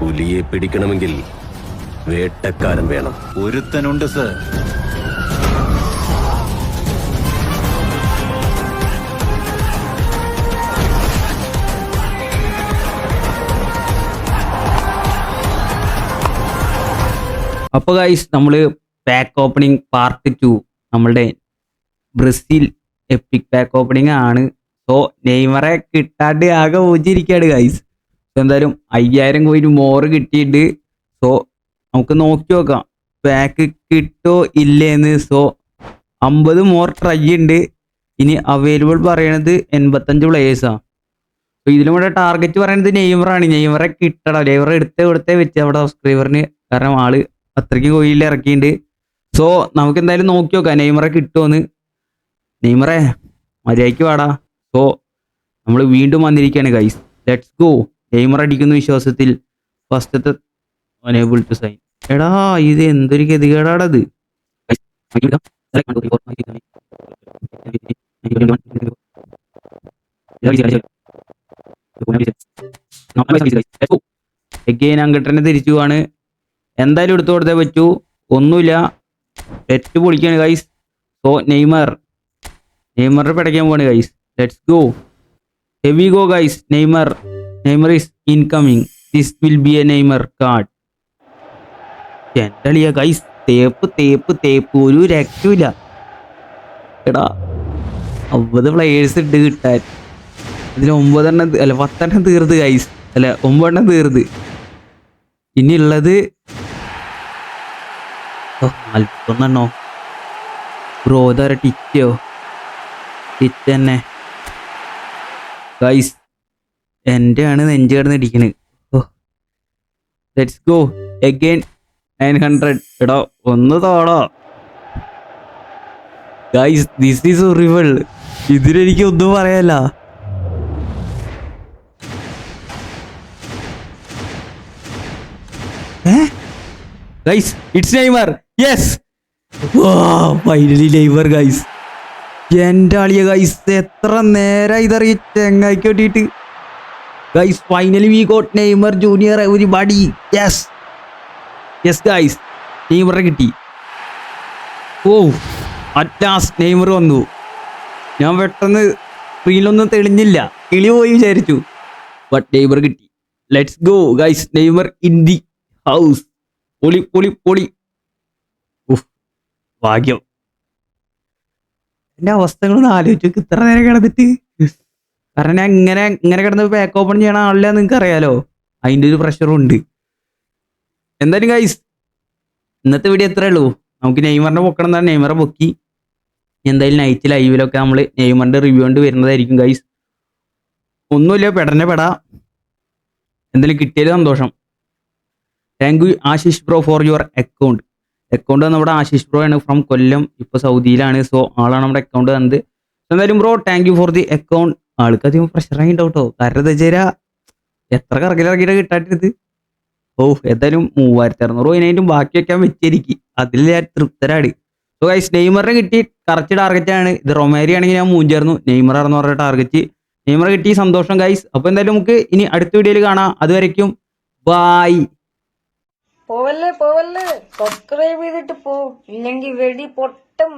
പുലിയെ പിടിക്കണമെങ്കിൽ വേട്ടക്കാരൻ വേണം. ഒരുത്തനുണ്ട് സർ. അപ്പോൾ ഗൈസ് നമ്മൾ പാക്ക് ഓപ്പണിംഗ് പാർട്ട് ടു നമ്മളുടെ ബ്രസീൽ എപ്പിക് പാക്ക് ഓപ്പണിംഗ് ആണ്. സോ നെയ്മറെ കിട്ടാണ്ട് ആകെ ഊജിരിക്കാണ് ഗൈസ് എന്തായാലും അയ്യായിരം കോയിന് മോറ് കിട്ടിയിട്ട് സോ നമുക്ക് നോക്കി നോക്കാം. പാക്ക് കിട്ടോ ഇല്ലേന്ന് സോ അമ്പത് മോർ ട്രൈ ഉണ്ട് ഇനി അവൈലബിൾ പറയണത് എൺപത്തഞ്ച് പ്ലേയേഴ്സാണ് അപ്പോൾ ഇതിലും കൂടെ ടാർഗറ്റ് പറയണത് നെയ്മറാണ് നെയ്മറെ കിട്ടണം. നെയ്മറെ എടുത്ത് കൊടുത്തേ വെച്ച് അവിടെ സബ്സ്ക്രൈബറിന് കാരണം ആൾ അത്രയ്ക്ക് കോയിൽ ഇറക്കിയിട്ടുണ്ട് സോ നമുക്ക് എന്തായാലും നോക്കി നോക്കാം. നെയ്മറെ കിട്ടുമെന്ന് നെയ്മറെ മര്യാദയ്ക്ക് വാടാ. സോ നമ്മൾ വീണ്ടും വന്നിരിക്കുകയാണ് ഗൈസ് ലെറ്റ്സ് ഗോ നെയ്മർ അടിക്കുന്ന വിശ്വാസത്തിൽ ഫസ്റ്റത്തെ അനേബിൾ ടു സൈൻ. എടാ ഇത് എന്തൊരു ഗതികേടാടത് അങ്കട്ടനെ തിരിച്ചു പോവാണ് എന്തായാലും എടുത്തു കൊടുത്തേ പറ്റൂ. ഒന്നുമില്ല. ലെറ്റ് പൊളിക്കാണ് ഗൈസ് സോ നെയ്മർ. നെയ്മറിനെ പിടയ്ക്കാൻ പോവാണ് guys let's go heavy go guys Neymar. Neymar is incoming this will be a Neymar card എന്തളിയ guys തേപ്പ് തേപ്പ് തേപ്പ് ഒരു രക്ഷയില്ല എടാ ഒമ്പത് പ്ലെയേഴ്സ് ഇട്ട് കിട്ടാൻ. ഇതിൽ ഒമ്പതെണ്ണം അല്ല പത്തെണ്ണം തീർത്ത് ഗൈസ് അല്ല ഒമ്പതെണ്ണം തീർത്ത്. ഇനിയുള്ളത് നാൽപ്പത്തൊന്നെണ്ണോ ബ്രോ ഇതാര ടിറ്റോ ടിറ്റ് തന്നെ. ഗൈസ് എന്റെ ആണ് നെഞ്ച് കിടന്ന് ഇടിക്കണ്. ഓ. Let's go again nine hundred എടോ ഒന്ന് തോടോ. ഗൈസ് ദിസ് ഈസ് ഒറിവൾ ഇതിലെനിക്ക് ഒന്നും പറയല്ല guys it's Neymar yes finally Neymar guys എന്റെ ആളിയ ഗൈസ് എത്ര നേരം ഇതറിയ ചെങ്ങായിക്ക് വേണ്ടിയിട്ട് guys finally we got Neymar junior ഒരു ബഡി യെസ് യെസ് ഗൈസ് നെയ്മറെ കിട്ടി. ഓ അറ്റാസ് നെയ്മർ വന്നു. ഞാൻ പെട്ടെന്ന് സ്ക്രീനിലൊന്നും തെളിഞ്ഞില്ല. കിളി പോയി വിചാരിച്ചു. ബട്ട് നെയ്മർ കിട്ടി. Let's go guys Neymar in the house പൊളി പൊളി പൊളി. ഭാഗ്യം. എന്റെ അവസ്ഥകളൊന്ന് ആലോചിച്ചു ഇത്ര നേരം കിടന്നിട്ട്. കാരണം ഞാൻ ഇങ്ങനെ ഇങ്ങനെ കിടന്ന് പാക്ക് ഓപ്പൺ ചെയ്യണ ആളില്ല നിങ്ങൾക്ക് അറിയാലോ അതിന്റെ ഒരു പ്രഷറും ഉണ്ട്. എന്തായാലും ഗൈസ് ഇന്നത്തെ വീഡിയോ എത്രേ ഉള്ളൂ. നമുക്ക് നെയ്മറിനെ പൊക്കണം എന്നാൽ നെയ്മറെ പൊക്കി. എന്തായാലും നൈറ്റ് ലൈവിലൊക്കെ നമ്മൾ നെയ്മറിന്റെ റിവ്യൂ കൊണ്ട് വരുന്നതായിരിക്കും ഗൈസ് ഒന്നുമില്ല പെടനെ പെടാ. എന്തായാലും കിട്ടിയത് സന്തോഷം. Thank you Ashish bro for your account account നമ്മുടെ ആശിഷ് ബ്രോ ആണ് ഫ്രം കൊല്ലം ഇപ്പൊ സൗദിയിലാണ്. സോ ആളാണ് നമ്മുടെ അക്കൗണ്ട് തന്നത്. എന്തായാലും bro thank you for the account ആൾക്ക് അധികം പ്രഷറായി ഉണ്ടാവും കേട്ടോ കാരണം എന്താ വെച്ചാൽ എത്ര കറക്കിലിറക്കിയിട്ട് കിട്ടാട്ടിരുത് ഓ എന്തായാലും മൂവായിരത്തി അറുന്നൂറ് അതിനായിട്ടും ബാക്കി വെക്കാൻ വെച്ചിരിക്കും. അതിൽ ഞാൻ തൃപ്തരാണ്. സോ ഗൈസ് നെയ്മറിനെ കിട്ടി. കറച്ച് ആണ്. ഇത് റൊമേരി ആണെങ്കിൽ ഞാൻ മൂഞ്ചായിരുന്നു നെയ്മർ പറഞ്ഞ ടാർഗറ്റ് നെയ്മർ കിട്ടി. സന്തോഷം ഗൈസ് അപ്പൊ എന്തായാലും നമുക്ക് ഇനി അടുത്ത വീഡിയോയിൽ കാണാം. അതുവരയ്ക്കും ബായ് പോവല്ലേ പോവല്ലേ. സബ്സ്ക്രൈബ് ചെയ്തിട്ട് പോ. ഇല്ലെങ്കിൽ വെടി പൊട്ടും.